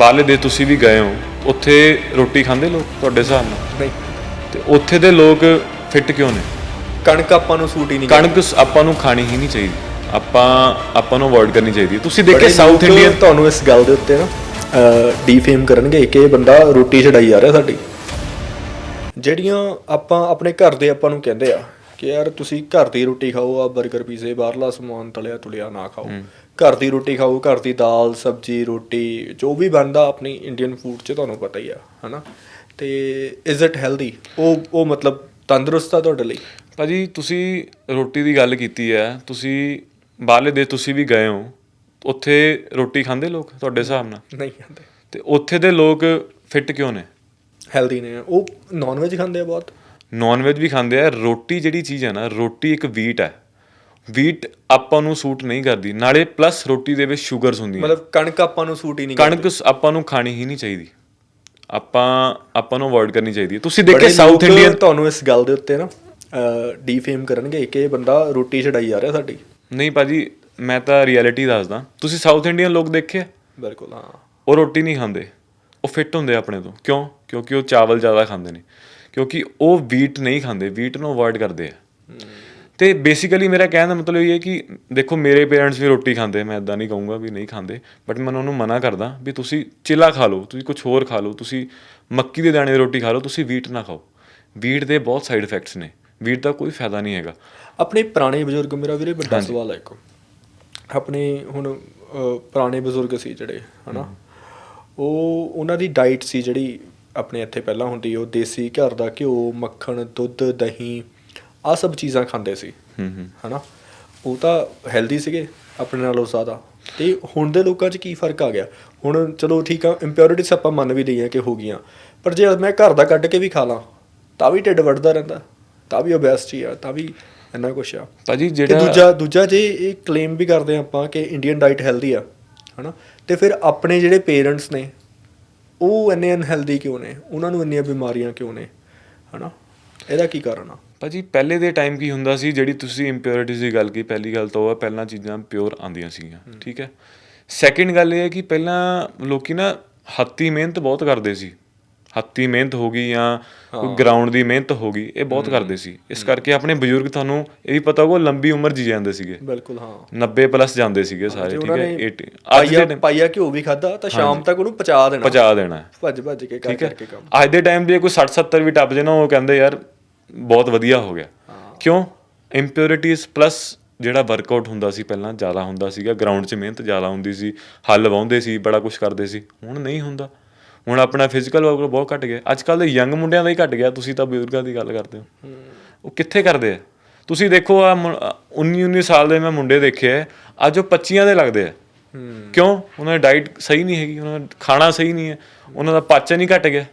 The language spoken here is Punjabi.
ਬਾਲੇ ਦੇ ਤੁਸੀਂ ਵੀ ਗਏ ਹੋ ਉੱਥੇ ਰੋਟੀ ਖਾਂਦੇ ਲੋਕ ਤੁਹਾਡੇ ਹਿਸਾਬ ਨਾਲ? ਨਹੀਂ ਤੇ ਉੱਥੇ ਦੇ ਲੋਕ ਫਿੱਟ ਕਿਉਂ ਨੇ? ਕਣਕ ਆਪਾਂ ਨੂੰ ਸੂਟ ਹੀ ਨਹੀਂ ਕਣਕ ਸ- ਆਪਾਂ ਨੂੰ ਖਾਣੀ ਹੀ ਨਹੀਂ ਚਾਹੀਦੀ। ਆਪਾਂ ਆਪਾਂ ਨੂੰ ਅਵੋਇਡ ਕਰਨੀ ਚਾਹੀਦੀ। ਹੈ ਤੁਸੀਂ ਦੇਖੇ ਬੜੇ ਸਾਊਥ ਲੋਕ ਇੰਡੀਅਨ ਤੁਹਾਨੂੰ ਇਸ ਗੱਲ ਦੇ ਉੱਤੇ ਨਾ ਡੀਫੇਮ ਕਰਨਗੇ ਕਿ ਇਹ ਬੰਦਾ ਰੋਟੀ ਛਡਾਈ ਜਾ ਰਿਹਾ ਸਾਡੀ। ਜਿਹੜੀਆਂ ਆਪਾਂ ਆਪਣੇ ਘਰ ਦੇ ਆਪਾਂ ਨੂੰ ਕਹਿੰਦੇ ਆ ਕਿ ਯਾਰ ਤੁਸੀਂ ਘਰ ਦੀ ਰੋਟੀ ਖਾਓ ਆ 버ਗਰ ਪੀਜ਼ੇ ਬਾਹਰਲਾ ਸਮਾਨ ਤਲਿਆ ਤੁਲਿਆ ਨਾ ਖਾਓ। ਘਰ ਦੀ ਰੋਟੀ ਖਾਓ ਘਰ ਦੀ ਦਾਲ ਸਬਜੀ ਰੋਟੀ ਜੋ ਵੀ ਬਣਦਾ ਆਪਣੀ ਇੰਡੀਅਨ ਫੂਡ 'ਚ ਤੁਹਾਨੂੰ ਪਤਾ ਹੀ ਆ ਹਨਾ? ਤੇ ਇਜ਼ ਇਟ ਹੈਲਦੀ ਉਹ ਉਹ ਮਤਲਬ ਤੰਦਰੁਸਤ ਆ ਤੁਹਾਡੇ ਲਈ? ਭਾਜੀ ਤੁਸੀਂ ਰੋਟੀ ਦੀ ਗੱਲ ਕੀਤੀ ਹੈ ਤੁਸੀਂ ਬਾਲੇ ਦੇ ਤੁਸੀਂ ਵੀ ਗਏ ਹੋ ਉੱਥੇ ਰੋਟੀ ਖਾਂਦੇ ਲੋਕ ਤੁਹਾਡੇ ਹਿਸਾਬ ਨਾਲ? ਨਹੀਂ ਖਾਂਦੇ। ਤੇ ਉੱਥੇ ਦੇ ਲੋਕ ਫਿੱਟ ਕਿਉਂ ਨੇ? ਹੈਲਦੀ ਨੇ। ਉਹ ਨਾਨ ਵੈਜ ਖਾਂਦੇ ਆ ਬਹੁਤ। ਨਾਨ ਵੈਜ ਵੀ ਖਾਂਦੇ ਆ ਰੋਟੀ ਜਿਹੜੀ ਚੀਜ਼ ਹੈ ਨਾ ਰੋਟੀ ਇੱਕ ਵੀਟ ਹੈ ਵੀਟ ਆਪਾਂ ਨੂੰ ਸੂਟ ਨਹੀਂ ਕਰਦੀ ਨਾਲੇ ਪਲੱਸ ਰੋਟੀ ਦੇ ਵਿੱਚ ਸ਼ੂਗਰਸ ਹੁੰਦੀਆਂ। ਮਤਲਬ ਕਣਕ ਆਪਾਂ ਨੂੰ ਸੂਟ ਹੀ ਨਹੀਂ ਕਣਕ ਸ- ਆਪਾਂ ਨੂੰ ਖਾਣੀ ਹੀ ਨਹੀਂ ਚਾਹੀਦੀ। ਆਪਾਂ ਆਪਾਂ ਨੂੰ ਅਵੋਇਡ ਕਰਨੀ ਚਾਹੀਦੀ। ਹੈ ਤੁਸੀਂ ਦੇਖੇ ਸਾਊਥ ਇੰਡੀਅਨ ਤੁਹਾਨੂੰ ਇਸ ਗੱਲ ਦੇ ਉੱਤੇ ਨਾ ਡੀਫੇਮ ਕਰਨਗੇ ਕਿ ਇਹ ਬੰਦਾ ਰੋਟੀ ਛਡਾਈ ਜਾ ਰਿਹਾ ਸਾਡੀ। ਨਹੀਂ ਭਾਜੀ ਮੈਂ ਤਾਂ ਰਿਐਲਿਟੀ ਦੱਸਦਾ। ਤੁਸੀਂ ਸਾਊਥ ਇੰਡੀਅਨ ਲੋਕ ਦੇਖੇ? ਬਿਲਕੁਲ ਹਾਂ। ਉਹ ਰੋਟੀ ਨਹੀਂ ਖਾਂਦੇ। ਉਹ ਫਿੱਟ ਹੁੰਦੇ ਆਪਣੇ ਤੋਂ। ਕਿਉਂ? ਕਿਉਂਕਿ ਉਹ ਚਾਵਲ ਜ਼ਿਆਦਾ ਖਾਂਦੇ ਨੇ। ਕਿਉਂਕਿ ਉਹ ਵੀਟ ਨਹੀਂ ਖਾਂਦੇ ਵੀਟ ਨੂੰ ਅਵੋਇਡ ਕਰਦੇ ਆ। ਤੇ ਬੇਸਿਕਲੀ ਮੇਰਾ ਕਹਿਣ ਦਾ ਮਤਲਬ ਇਹ ਹੈ ਕਿ ਦੇਖੋ ਮੇਰੇ ਪੇਰੈਂਟਸ ਵੀ ਰੋਟੀ ਖਾਂਦੇ ਮੈਂ ਇਦਾਂ ਨਹੀਂ ਕਹੂੰਗਾ ਵੀ ਨਹੀਂ ਖਾਂਦੇ ਬਟ ਮੈਂ ਉਹਨਾਂ ਨੂੰ ਮਨਾ ਕਰਦਾ ਵੀ ਤੁਸੀਂ ਚਿਲਾ ਖਾ ਲਓ ਤੁਸੀਂ ਕੁਝ ਹੋਰ ਖਾ ਲਓ ਤੁਸੀਂ ਮੱਕੀ ਦੇ ਦਾਣੇ ਦੀ ਰੋਟੀ ਖਾ ਲਓ ਤੁਸੀਂ ਵੀਟ ਨਾ ਖਾਓ। ਵੀਟ ਦੇ ਬਹੁਤ ਸਾਈਡ ਇਫੈਕਟਸ ਨੇ ਵੀਟ ਦਾ ਕੋਈ ਫਾਇਦਾ ਨਹੀਂ ਹੈਗਾ। ਆਪਣੇ ਪੁਰਾਣੇ ਬਜ਼ੁਰਗ ਮੇਰਾ ਵੀਰੇ ਵੱਡਾ ਸਵਾਲ ਹੈ ਇੱਕ। ਆਪਣੇ ਹੁਣ ਪੁਰਾਣੇ ਬਜ਼ੁਰਗ ਸੀ ਜਿਹੜੇ ਹਨਾ? ਉਹ ਉਹਨਾਂ ਦੀ ਡਾਈਟ ਸੀ ਜਿਹੜੀ ਆਪਣੇ ਇੱਥੇ ਪਹਿਲਾਂ ਹੁੰਦੀ ਉਹ ਦੇਸੀ ਘਰ ਦਾ ਘਿਓ ਮੱਖਣ ਦੁੱਧ ਦਹੀਂ ਆ ਸਭ ਚੀਜ਼ਾਂ ਖਾਂਦੇ ਸੀ। ਹੂੰ ਹੂੰ। ਹਨਾ? ਉਹ ਤਾਂ ਹੈਲਦੀ ਸੀਗੇ ਆਪਣੇ ਨਾਲੋਂ ਜ਼ਿਆਦਾ। ਤੇ ਹੁਣ ਦੇ ਲੋਕਾਂ 'ਚ ਕੀ ਫ਼ਰਕ ਆ ਗਿਆ? ਹੁਣ ਚਲੋ ਠੀਕ ਆ ਇੰਪਿਉਰਿਟੀਸ ਆਪਾਂ ਮੰਨ ਵੀ ਲਈਆਂ ਕਿ ਹੋ ਗਈਆਂ। ਪਰ ਜੇ ਮੈਂ ਘਰ ਦਾ ਕੱਢ ਕੇ ਵੀ ਖਾ ਲਾਂ ਤਾਂ ਵੀ ਢਿੱਡ ਵੱਡਦਾ ਰਹਿੰਦਾ ਤਾਂ ਵੀ ਓਬੈਸਿਟੀ ਆ ਤਾਂ ਵੀ ਇੰਨਾ ਕੁਛ ਆ। ਭਾਜੀ ਤੇ ਜਿਹੜਾ ਦੂਜਾ ਦੂਜਾ ਜੇ ਇਹ ਕਲੇਮ ਵੀ ਕਰਦੇ ਆਪਾਂ ਕਿ ਇੰਡੀਅਨ ਡਾਈਟ ਹੈਲਦੀ ਆ ਹਨਾ? ਤੇ ਫਿਰ ਆਪਣੇ ਜਿਹੜੇ ਪੇਰੈਂਟਸ ਨੇ ਉਹ ਇੰਨੇ ਅਨਹੈਲਦੀ ਕਿਉਂ ਨੇ? ਉਹਨਾਂ ਨੂੰ ਇੰਨੀਆਂ ਬਿਮਾਰੀਆਂ ਕਿਉਂ ਨੇ? ਹਨਾ? ਇਹਦਾ ਕੀ ਕਾਰਨ ਆ? ਭਾਜੀ ਪਹਿਲੇ ਦੇ ਟਾਈਮ ਕੀ ਹੁੰਦਾ ਸੀ ਜਿਹੜੀ ਤੁਸੀਂ ਇੰਪਿਉਰਿਟੀਜ਼ ਦੀ ਗੱਲ ਕੀ ਪਹਿਲੀ ਗੱਲ ਤਾਂ ਉਹ ਹੈ ਪਹਿਲਾਂ ਚੀਜ਼ਾਂ ਪਿਓਰ ਆਉਂਦੀਆਂ ਸੀਗੀਆਂ ਠੀਕ ਹੈ? ਸੈਕਿੰਡ ਗੱਲ ਇਹ ਹੈ ਕਿ ਪਹਿਲਾਂ ਲੋਕੀ ਨਾ ਹੱਤੀ ਮਿਹਨਤ ਬਹੁਤ ਕਰਦੇ ਸੀ। ਹੱਤੀ ਮਿਹਨਤ ਹੋ ਗਈ ਜਾਂ ਕੋਈ ਗਰਾਊਂਡ ਦੀ ਮਿਹਨਤ ਹੋ ਗਈ ਇਹ ਬਹੁਤ ਕਰਦੇ ਸੀ। ਇਸ ਕਰਕੇ ਆਪਣੇ ਬਜ਼ੁਰਗ ਤੁਹਾਨੂੰ ਇਹ ਵੀ ਪਤਾ ਹੋਊਗਾ ਲੰਬੀ ਉਮਰ ਜੀ ਜਾਂਦੇ ਸੀਗੇ। ਬਿਲਕੁਲ ਹਾਂ। 90 ਪਲੱਸ ਜਾਂਦੇ ਸੀਗੇ ਸਾਰੇ ਜੇ ਠੀਕ ਹੈ ਨੇ 80 ਅੱਜ ਦੇ ਪਾਈਆ ਪਾਈਆ ਘਿਓ ਵੀ ਖਾਦਾ ਤਾਂ ਸ਼ਾਮ ਤੱਕ ਉਹਨੂੰ ਪਚਾ ਦੇਣਾ। ਪਹੁੰਚਾ ਦੇਣਾ। ਭੱਜ ਭੱਜ ਕੇ ਕਰ ਕਰਕੇ ਕੰਮ। ਅੱਜ ਦੇ ਟਾਈਮ ਦੇ ਕੋਈ 60 70 ਵੀ ਟੱਪ ਜੇ ਨਾ ਉਹ ਕਹਿੰਦੇ ਯਾਰ ਬਹੁਤ ਵਧੀਆ ਹੋ ਗਿਆ। ਕਿਉਂ? ਇੰਪਿਉਰਿਟੀਜ਼ ਪਲੱਸ ਜਿਹੜਾ ਵਰਕਆਊਟ ਹੁੰਦਾ ਸੀ ਪਹਿਲਾਂ ਜ਼ਿਆਦਾ ਹੁੰਦਾ ਸੀਗਾ। ਗਰਾਊਂਡ 'ਚ ਮਿਹਨਤ ਜ਼ਿਆਦਾ ਹੁੰਦੀ ਸੀ ਹੱਲ ਵਾਹੁੰਦੇ ਸੀ ਬੜਾ ਕੁਝ ਕਰਦੇ ਸੀ। ਹੁਣ ਨਹੀਂ ਹੁੰਦਾ। ਹੁਣ ਆਪਣਾ ਫਿਜ਼ੀਕਲ ਵਰਕ ਬਹੁਤ ਘਟ ਗਿਆ। ਅੱਜ ਕੱਲ ਦੇ ਯੰਗ ਮੁੰਡਿਆਂ ਦਾ ਹੀ ਘਟ ਗਿਆ। ਤੁਸੀਂ ਤਾਂ ਬਜ਼ੁਰਗਾਂ ਦੀ ਗੱਲ ਕਰਦੇ ਹੋ। ਉਹ ਕਿੱਥੇ ਕਰਦੇ ਆ? ਤੁਸੀਂ ਦੇਖੋ ਆ 19 19 ਸਾਲ ਦੇ ਮੈਂ ਮੁੰਡੇ ਦੇਖੇ ਆ। ਅੱਜ ਉਹ 25 ਦੇ ਲੱਗਦੇ ਆ। ਕਿਉਂ? ਉਹਨਾਂ ਦੀ ਡਾਈਟ ਸਹੀ ਨਹੀਂ ਹੈਗੀ। ਉਹਨਾਂ ਦਾ ਖਾਣਾ ਸਹੀ ਨਹੀਂ ਹੈ। ਉਹਨਾਂ ਦਾ ਪਾਚਨ ਹੀ ਘਟ ਗਿਆ।